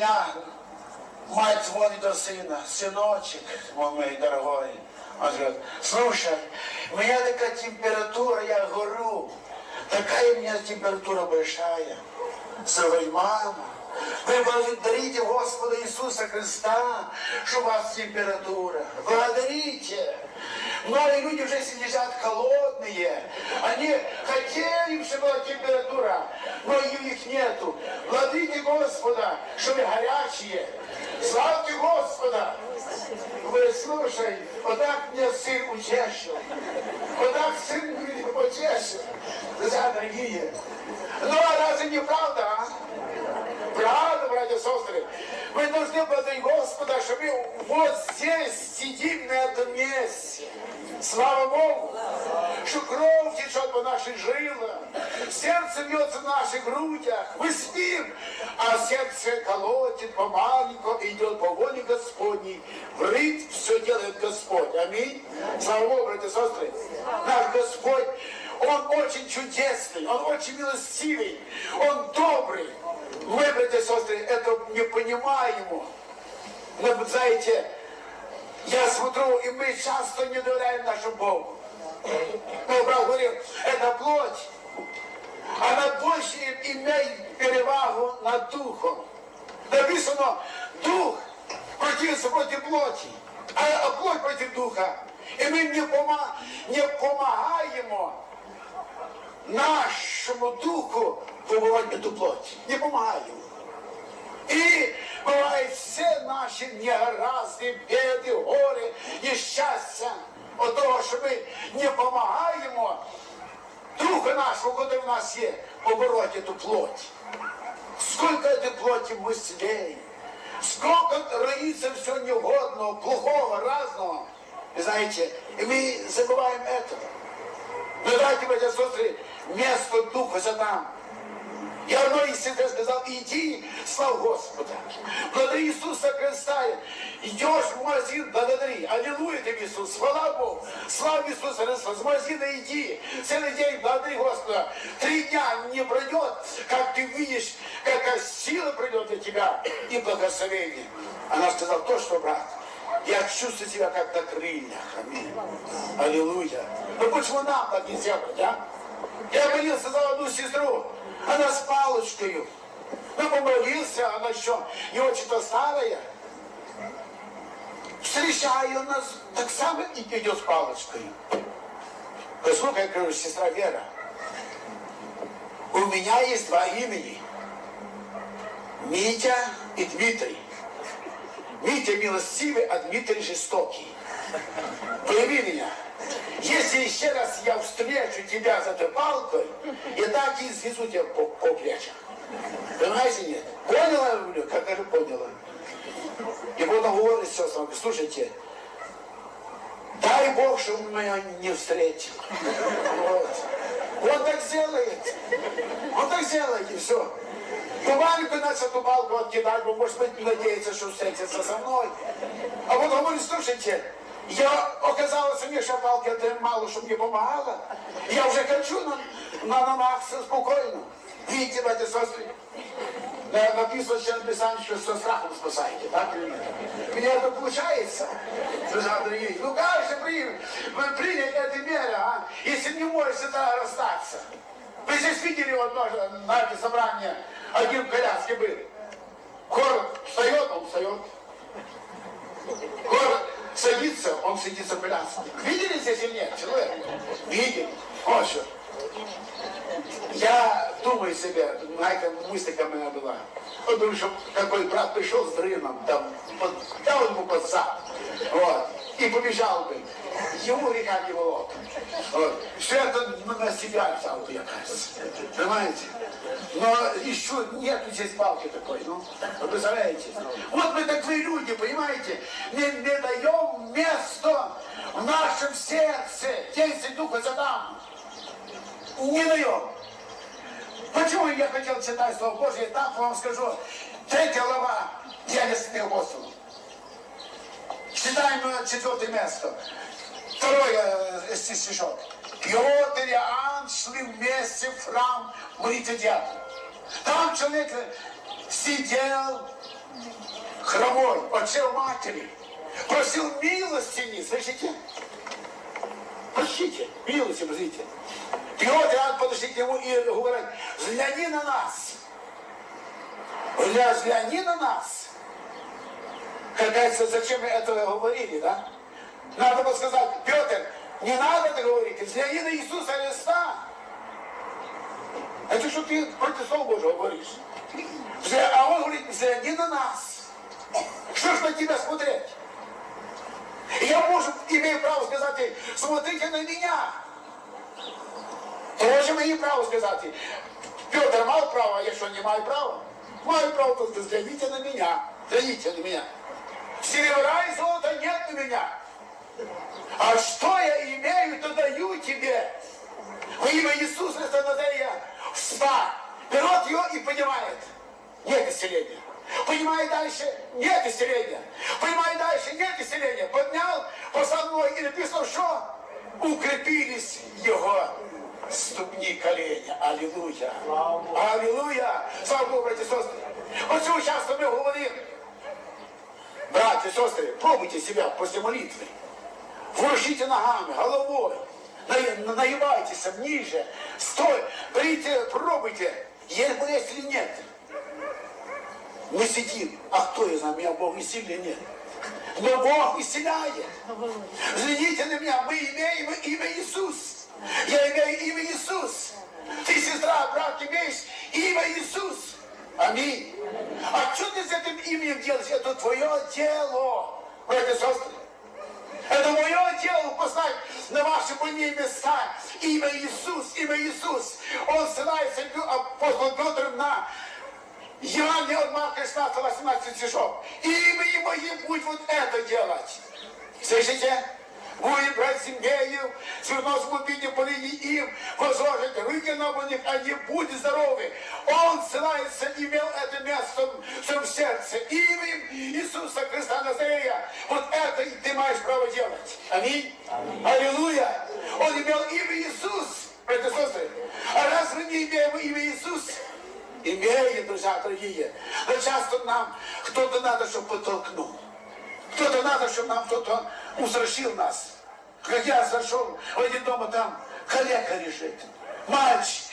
дня мать звонит до сына, сыночек, мой мой дорогой. Он говорит, слушай, у меня такая температура, я горю. Такая у меня температура большая. Сказать, мама, вы благодарите Господа Иисуса Христа, что у вас температура. Благодарите. Многие люди уже сидят холодные. Они хотели, чтобы была температура, но их нету. Благодарите Господа, что вы горячие. Славьте Господа. Вы слушай, вот так мне сын утешил. Вот так сын меня утешил. Друзья дорогие. Ну а разве не правда, а? Правда, братья и сестры. Мы должны благодарить Господа, что мы вот здесь сидим на этом месте. Слава Богу, что кровь течет по нашим жилам, сердце бьется в наших грудях, мы спим, а сердце колотит помаленьку, идет по воле Господней. Врыть все делает Господь. Аминь. Слава Богу, братья и сестры. Наш Господь, Он очень чудесный, Он очень милостивый, Он добрый. Мы, братья и сестры, это не понимаем. Но, знаете, я смотрю, и мы часто не доверяем нашему Богу. Но брат говорил, это плоть. Она больше имеет перевагу над духом. Написано, дух противится против плоти, а, а плоть против духа. И мы не, пома, не помогаем нашему духу побывать эту плоть. Не помогаем. И бывают все наши негаразды, беды, горе, несчастья от того, що ми не допомагаємо Духа нашего, который в нас есть, побороть эту плоть. Сколько этой плоти мыслей, сколько роится все негодного, плохого, разного. И знаете, и мы забываем это. Но давайте, братья и сестры, место Духа за нами. Я одной из сестер сказал, иди, слава Господа. Благодари Иисуса Христа. Идешь в магазин, благодари. Аллилуйя тебе, Иисус. Слава Богу. Слава Иисуса Христа. С магазина иди. Целый день благодари Господа. Три дня не пройдет, как ты видишь, какая сила придет для тебя и благословение. Она сказала, то, что, брат, я чувствую себя как на крыльях. Аминь. Аллилуйя. Ну почему нам так не сделать, а? Я молился за одну сестру, она с палочкой. Ну, помолился, она еще не очень-то старая. Встречаю нас, так само и идет с палочкой. Послушай, я говорю, сестра Вера, у меня есть два имени. Митя и Дмитрий. Митя милостивый, а Дмитрий жестокий. Пойми меня. Если еще раз я встречу тебя за этой палкой, я так и извезу тебя по, по плечам. Понимаете, нет? Поняла, говорю? Как же поняла? И потом говорит сестрам, слушайте, дай Бог, чтобы он меня не встретил. Вот. Он так сделает. Он так сделает, и все. Маленькую нас эту палку откидать, бо, может быть, надеется, что встретится со мной. А потом говорит, слушайте, я оказалось, мне що палки это мало, щоб не помагала. Я вже хочу на, на ногах все спокійно. Видите, братья сестры, На- написано ще написано, що со страхом спасаете, так меня это получается, друзья дорогие. Ну как же принять эти меры, а? Если не можешь с этого расстаться. Вы здесь видели вот на это собрание, один в коляске был. Хор встает, он встает. Хор садится, он садится в коляске. Видели здесь или нет, человек? Видели. Вот что. Я думаю себе, знаете, мысль ко мне была. Вот думаю, что какой брат пришел с дрыном, там, под, дал ему под вот, и побежал бы. Ему река не волок. Вот. Все это на себя взял бы, я кажется. Понимаете? Но еще нету здесь палки такой, ну, вы представляете? Вот мы такие люди, понимаете? Не, не даем место в нашем сердце действия Духа за Не даем. Почему я хотел читать Слово Божье? Так вам скажу. Третья глава. Сидел Господу. Читаем э, четвертое место. Второе э, стишок. Петр и Иоанн шли вместе в храм молиться дьяволу. Там человек сидел, хромой, отцел матери, просил милостини, слышите? Прощите, милости просите. Петр, Иоанн подошли к нему и говорят, взгляни на нас. Гля- Взгляни на нас. Как говорится, зачем этого говорили, да? Надо было сказать, Петр, не надо это говорить, взгляни на Иисуса Христа. Это что ты против Слова Божьего говоришь? А он говорит, взгляни на нас. Что ж на тебя смотреть? Я, может, имею право сказать, смотрите на меня. Тоже маю право сказати. Петр мав право, а я що не маю права? Маю право, то взгляните на меня. Взгляните на меня. Серебра и золота нет у меня. А что я имею, то даю тебе. Во имя Иисуса Христа Назария встань. Берет ее и поднимает. Нет исцеления. Поднимает дальше, нет исцеления. Поднимает дальше, нет исцеления. Поднял посадной и написано, что укрепились его ступни колени. Аллилуйя. Аллилуйя. Слава Богу, браті і сестри. Оцю часто ми говоримо. Братья и сестры, пробуйте себя после молитвы. Ворушите ногами, головой. На- Наевайтесь ниже. Стой, берите, пробуйте. Болезнь или нет. Мы сидим. А кто из нас, меня Бог исцелит или нет? Но Бог исцеляет. Взгляните на меня, мы имеем имя Иисус. Я имею имя Иисус. Ты, сестра, брат, имеешь имя Иисус. Аминь. А что ты с этим именем делаешь? Это твое дело, братья и сестры. Это мое дело послать на ваши больные места имя Иисус, имя Иисус. Он ссылается апостол Петр на Евангелие от Марка 16, 18 стишов. Именем моим будет вот это делать. Слышите? Будет брать землею, сверносом убить по линии им, возложить руки на них, они будут здоровы. Он ссылается, имел это место в своем сердце. Именем Иисуса Христа Назарея. Вот это и ты маешь право делать. Аминь. Аллилуйя. Он имел имя Иисус. Это сестры. А раз мы не имеем имя Иисус, имеем, друзья дорогие, но часто нам кто-то надо, чтобы подтолкнул. Кто-то надо, чтобы нам кто-то устрашил нас. Как я зашел в один дом, там коллега лежит. Мальчик.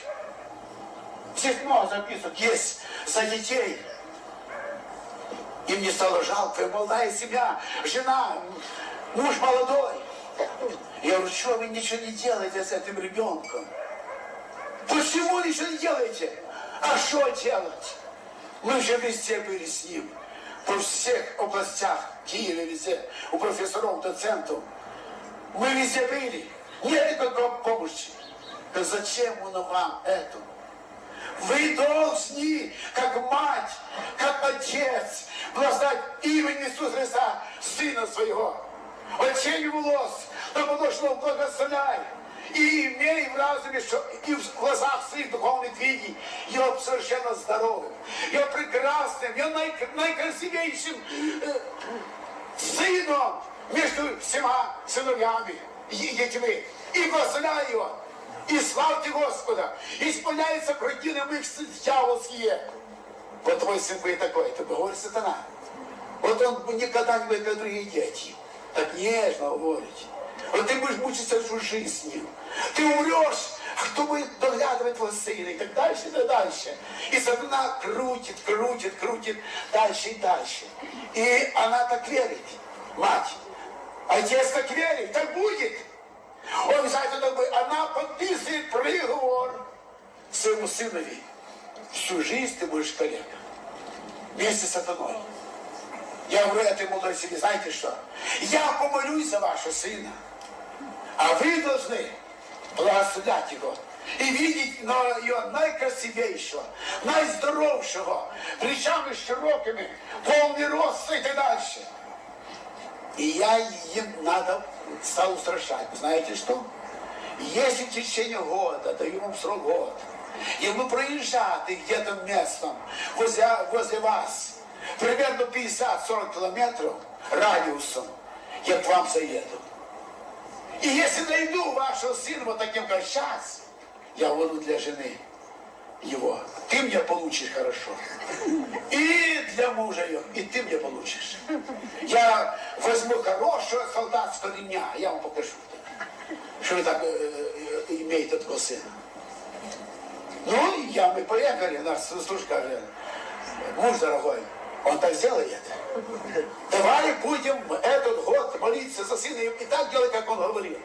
Много записок есть за детей. И мне стало жалко, и молодая семья, жена, муж молодой. Я говорю, что вы ничего не делаете с этим ребенком? Почему ничего не делаете? А что делать? Мы же везде были с ним. По всех областях, Киеве, везде, у профессоров, доцентов. Мы везде были. Нет никакой помощи. Да зачем он вам это? Вы должны, как мать, как отец, благословить именем Иисуса Христа, Сына Своего. Очей волос, да подошло благословляй. И имей в разуме, что и в глазах своих духовных двигий, я совершенно здоровым, я прекрасным, я най, найкрасивейшим э, сыном между всема сыновьями и детьми. И благословляй его. И славьте Господа. Исполняются противные мышцы дьявольские. Вот твой сын будет такой. Это говорит сатана. Вот он никогда не будет, как другие дети. Так нежно говорить. Вот ты будешь мучиться всю жизнь с ним. Ты умрешь, а кто будет доглядывать твоего сына? И так дальше, и так дальше. И сатана крутит, крутит, крутит дальше и дальше. И она так верит, мать. Отец так верит, так будет. Он знаете, так бы, она подписывает приговор своему сынові. Всю жизнь ты будешь коллега. Вместе с сатаной. Я говорю этой молодой семье, знаете что? Я помолюсь за вашего сына. А вы должны благословлять его. И видеть на ее найкрасивейшего, найздоровшего, плечами широкими, полный рост и так дальше. И я им надо стал устрашать. Знаете что? Если в течение года, даю вам срок год, и вы проезжаете где-то местом возле, возле вас, примерно 50-40 километров радиусом, я к вам заеду. И если найду вашего сына вот таким, как сейчас, я буду для жены его. Ты меня получишь хорошо. И для мужа ее, и ты мне получишь. Я возьму хорошего солдатского ремня, я вам покажу, что так э, э, имеете такого сына. Ну, я, мы поехали, нас служка говорит, муж дорогой, он так сделает. Давай будем этот год молиться за сына и так делать, как он говорил.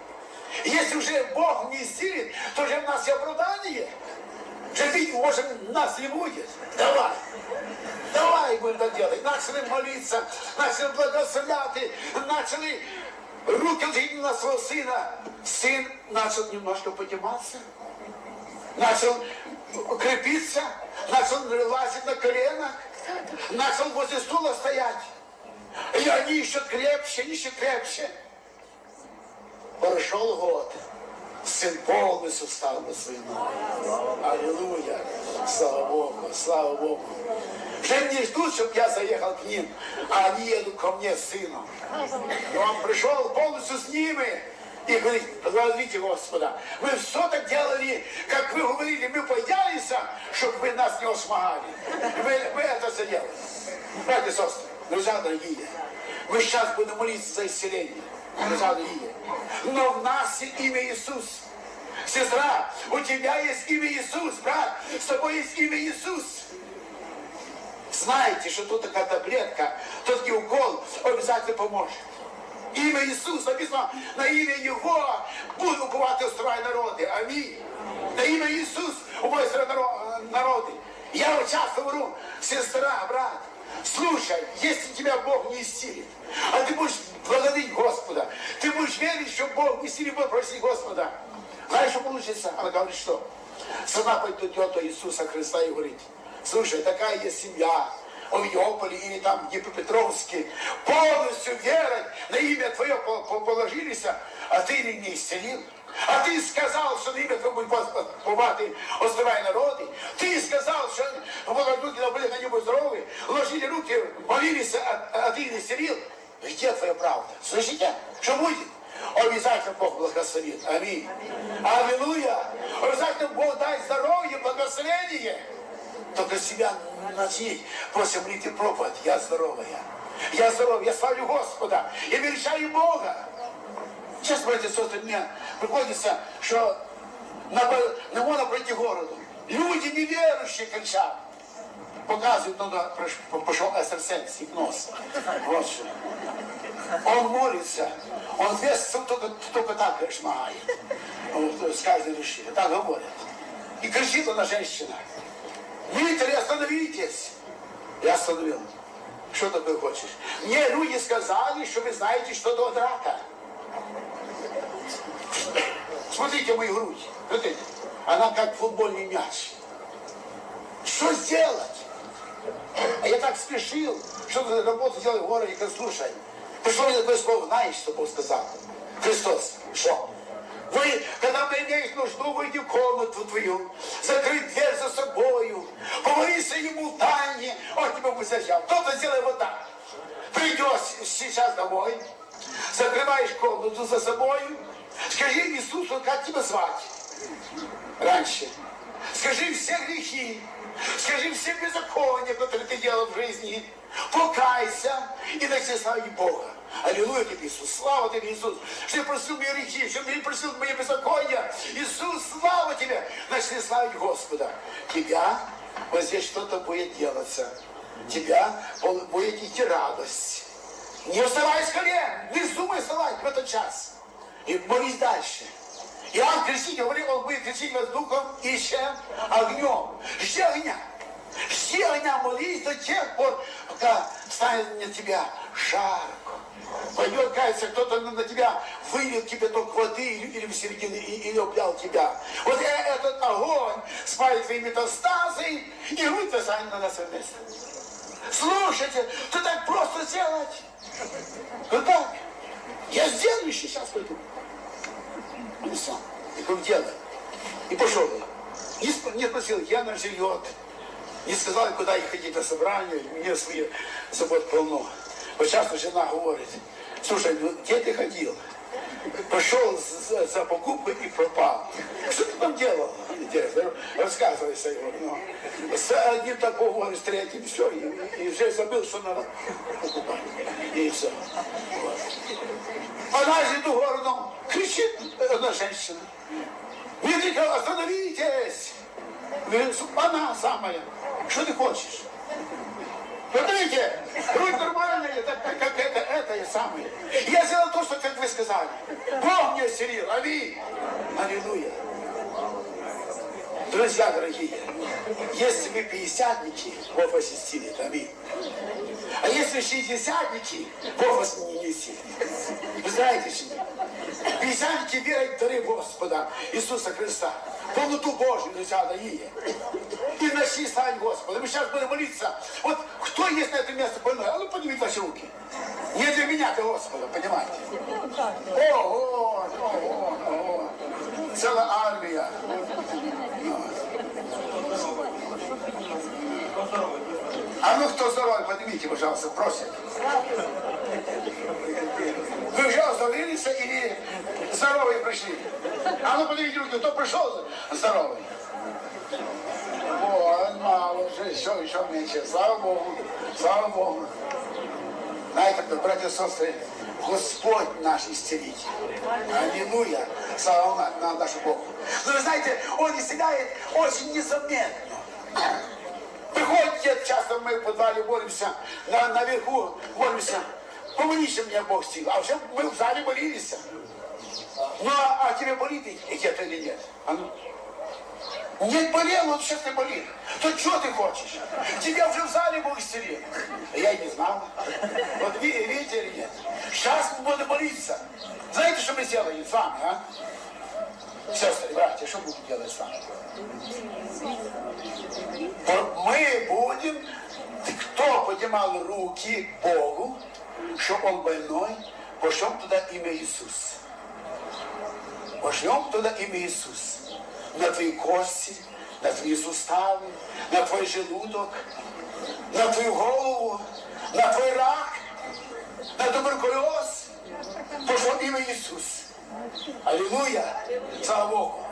Если уже Бог не исцелит, то же у нас и оправдание. Жить, может, нас не будет. Давай. Давай будем так делать. Начали молиться, начали благословляти, начали руки ложить на своего сына. Сын начал немножко подниматься, начал крепиться, начал лазить на коленах, начал возле стула стоять. И они еще крепче, еще крепче. Прошел год. Сын полностью встал на свои ноги. Аллилуйя. Слава Богу, слава Богу. Уже не ждут, чтобы я заехал к ним, а они едут ко мне с сыном. И он пришел полностью с ними И говорит, благодарите Господа. Вы все так делали, как вы говорили, мы появимся, чтобы вы нас не осмагали. Вы, вы это сделали. Братья и сестры, друзья дорогие, мы сейчас будем молиться за исцеление. Друзья дорогие. Но в нас имя Иисус. Сестра, у тебя есть имя Иисус, брат, с тобой есть имя Иисус. Знаете, что тут такая таблетка, тот укол обязательно поможет. Ім'я Ісус написано, на ім'я Його буду кувати устроє народи. Амінь. На ім'я Ісус убойся народи. Я вот часто говорю, сестра, брат, слушай, если тебя Бог не исцелит, а ты будешь благодарить Господа, ты будешь верить, что Бог не исцелит, будешь просить Господа, знаешь, что получится? Она говорит, что? Сама пойдет до Иисуса Христа и говорит, слушай, такая есть семья, Овьополе или там Днепропетровске, полностью верой на имя Твое положились, а Ты их не исцелил. А Ты сказал, что на имя Твое будет помати оставай народы. Ты сказал, что руки были на небо здоровы, ложили руки, молились, а, а Ты не исцелил. Где Твоя правда? Слышите? Что будет? Обязательно Бог благословит. Аминь. Аллилуйя. Обязательно Бог дай здоровье, благословение. Только себя начать после молитвы проповедь. Я здоровая. Я здоров, я славлю Господа. Я величаю Бога. Сейчас, братья и сестры, мне приходится, что надо, не можно пройти городу. Люди неверующие кричат. Показывают, туда пошел СРС, гипноз. Вот что. Он молится. Он весь только, только так шмагает. Вот, с каждой души. Так говорят. И кричит она женщина. Виталий, остановитесь. Я остановил. Что такое хочешь? Мне люди сказали, что вы знаете, что такое драка. Смотрите мою грудь. Смотрите. Она как футбольный мяч. Что сделать? А я так спешил, что работу делать в городе, как слушай. Пришло мне такое слово, знаешь, что Бог сказал? Христос, что? Вы, когда имеешь нужду, выйди в комнату твою, закрыть дверь за собою, помолися ему в тайне, он тебя зачал. Кто-то сделает вот так. Придешь сейчас домой, закрываешь комнату за собою, скажи Иисусу, как тебя звать? Раньше. Скажи все грехи, скажи все беззакония, которые ты делал в жизни. Покайся и начни славить Бога. Аллилуйя тебе, Иисус. Слава тебе, Иисус. Что я просил мои грехи, что ты просил мои беззакония. Иисус, слава тебе. Начни славить Господа. Тебя вот здесь что-то будет делаться. Тебя будет идти радость. Не вставай с колен, не вздумай вставать в этот час. И молись дальше. Иоанн Креститель говорил, он будет крестить вас духом и чем? Огнем. Жди огня. Жди огня, молись до тех пор, пока станет на тебя жарко. Пойдет, кажется, кто-то на тебя вылил кипяток воды или, или в середине, и, или облял тебя. Вот э, этот огонь спалит твои метастазы и вытасает на нас место. Слушайте, ты так просто сделать. Вот так. Я сделаю сейчас пойду. Ну сам. И как делай. И пошел я. Не, не спросил, я на живет. Не сказал, куда ехать на собрание, у меня свои забот полно. Вот часто жена говорит, слушай, ну где ты ходил? пошел за, за покупкой и пропал. Что ты там делал? Рассказывай своего. Ну, с одним так поговоришь, с третьим, все, и, и уже забыл, что надо покупать. И все. Вот. Она же иду городом, кричит одна женщина. Видите, остановитесь! Она самая. Что ты хочешь? Смотрите, руль нормальный, это, как это, это и самое. Я сделал то, что, как вы сказали. Бог мне исцелил. Аминь. Аллилуйя. Друзья дорогие, если вы пятидесятники, Бог вас исцелит. Аминь. А если шестидесятники, Бог вас не исцелит. Вы знаете, что пятидесятники верят в дары Господа Иисуса Христа. Полноту Божию, друзья дорогие. И начни славить Господа. Мы сейчас будем молиться. Вот кто есть на этом месте больной? А ну поднимите ваши руки. Не для меня, для Господа, понимаете? О, о, о. Целая армия. А ну кто здоровый, поднимите, пожалуйста, просим. Вы уже оздоровились или здоровые пришли? А ну поднимите руки, кто пришел здоровый? О, мало, уже еще, еще меньше. Слава Богу, слава Богу. Знаете, братья и сестры, Господь наш исцелитель. Аллилуйя. Слава на, на нашу Богу. Но вы знаете, Он исцеляет очень незаметно. Приходите, часто мы в подвале молимся, на, наверху молимся. Помолись мне, Бог сил. А уже мы в зале молились. Ну, а, а тебе болит где-то или нет? А ну. Нет, болел, вот сейчас ты болит. То что ты хочешь? Тебя уже в зале Бог исцелил. Я и не знал. Вот ви- видите или нет? Сейчас мы будем молиться. Знаете, что мы сделаем с вами, а? Сестры, братья, что будем делать с вами? Мы будем, кто поднимал руки Богу, что он больной, пошлем туда имя Иисус. Пошлем туда имя Иисус. На твои кости, на твои суставы, на твой желудок, на твою голову, на твой рак, на туберкулез. Пошло имя Иисус. Аллилуйя! Слава Богу!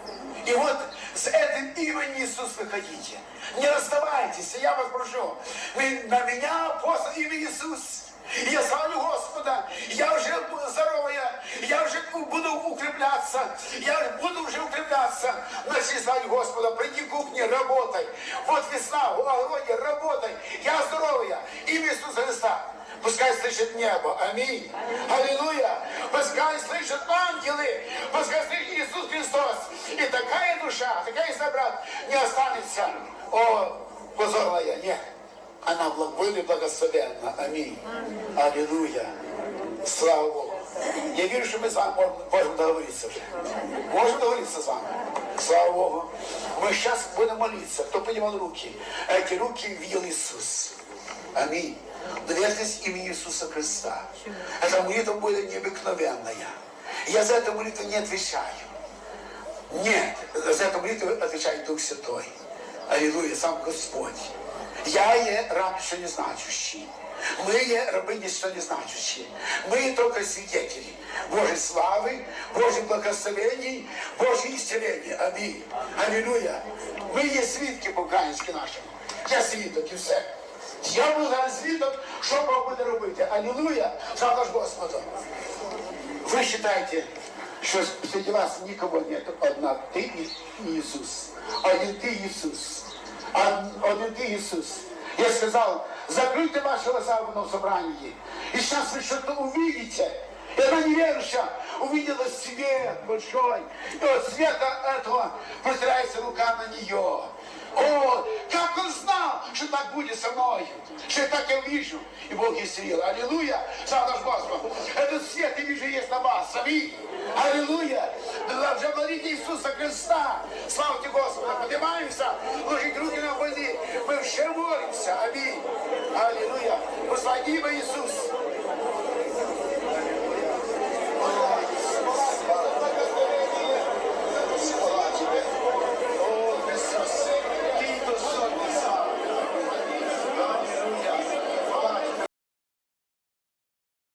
И вот с этим именем Иисус выходите. Не расставайтесь, я вас прошу. Вы на меня послан имя Иисус. Я славлю Господа. Я уже здоровая. Я уже буду укрепляться. Я буду уже укрепляться. Начни славить Господа. Приди кухне, работай. Вот весна, в огороде, работай. Я здоровая. Имя Иисуса Христа. Пускай слышит небо. Аминь. Аллилуйя. Пускай слышат ангелы. Пускай слышит Иисус Христос. И такая душа, такая собрат не останется. О, позорная. Нет. Она будет благословенна. Аминь. Аллилуйя. Слава Богу. Я верю, что мы с вами можем, можем договориться уже. Можем договориться с вами. Слава Богу. Мы сейчас будем молиться. Кто поднимал руки? Эти руки видел Иисус. Аминь. Доверьтесь имени Иисуса Христа. Эта молитва будет необыкновенная. Я за эту молитву не отвечаю. Нет, за эту молитву отвечает Дух Святой. Аллилуйя, сам Господь. Я є раб, що не значущий. Ми є рабині, що не значущі. Ми є тільки свидетелі Божої слави, Божих благословений, Божих исцеления. Амінь. Аллилуйя. Ми є свідки по-українськи нашому. Я свідок і все. Я буду зараз свідок, що Бог буде робити. Аллилуйя. Слава ж Господу. Вы считаете, что среди вас никого нет, одна ты и Иисус. Один ты Иисус. Од- Один Иисус. Я сказал, закройте ваши глаза в одном собрании. И сейчас вы что-то увидите. И она неверующая увидела свет большой. И от света этого простирается рука на нее. О, как он знал, что будет со мной, что так я вижу. И Бог исцелил. Аллилуйя. Слава наш Господь. Этот свет я вижу есть на вас. Аминь. Аллилуйя. Молите Иисуса Христа. Славьте Господа. Поднимаемся. Ложить руки на больных. Мы все молимся. Аминь. Аллилуйя. Имя Иисус.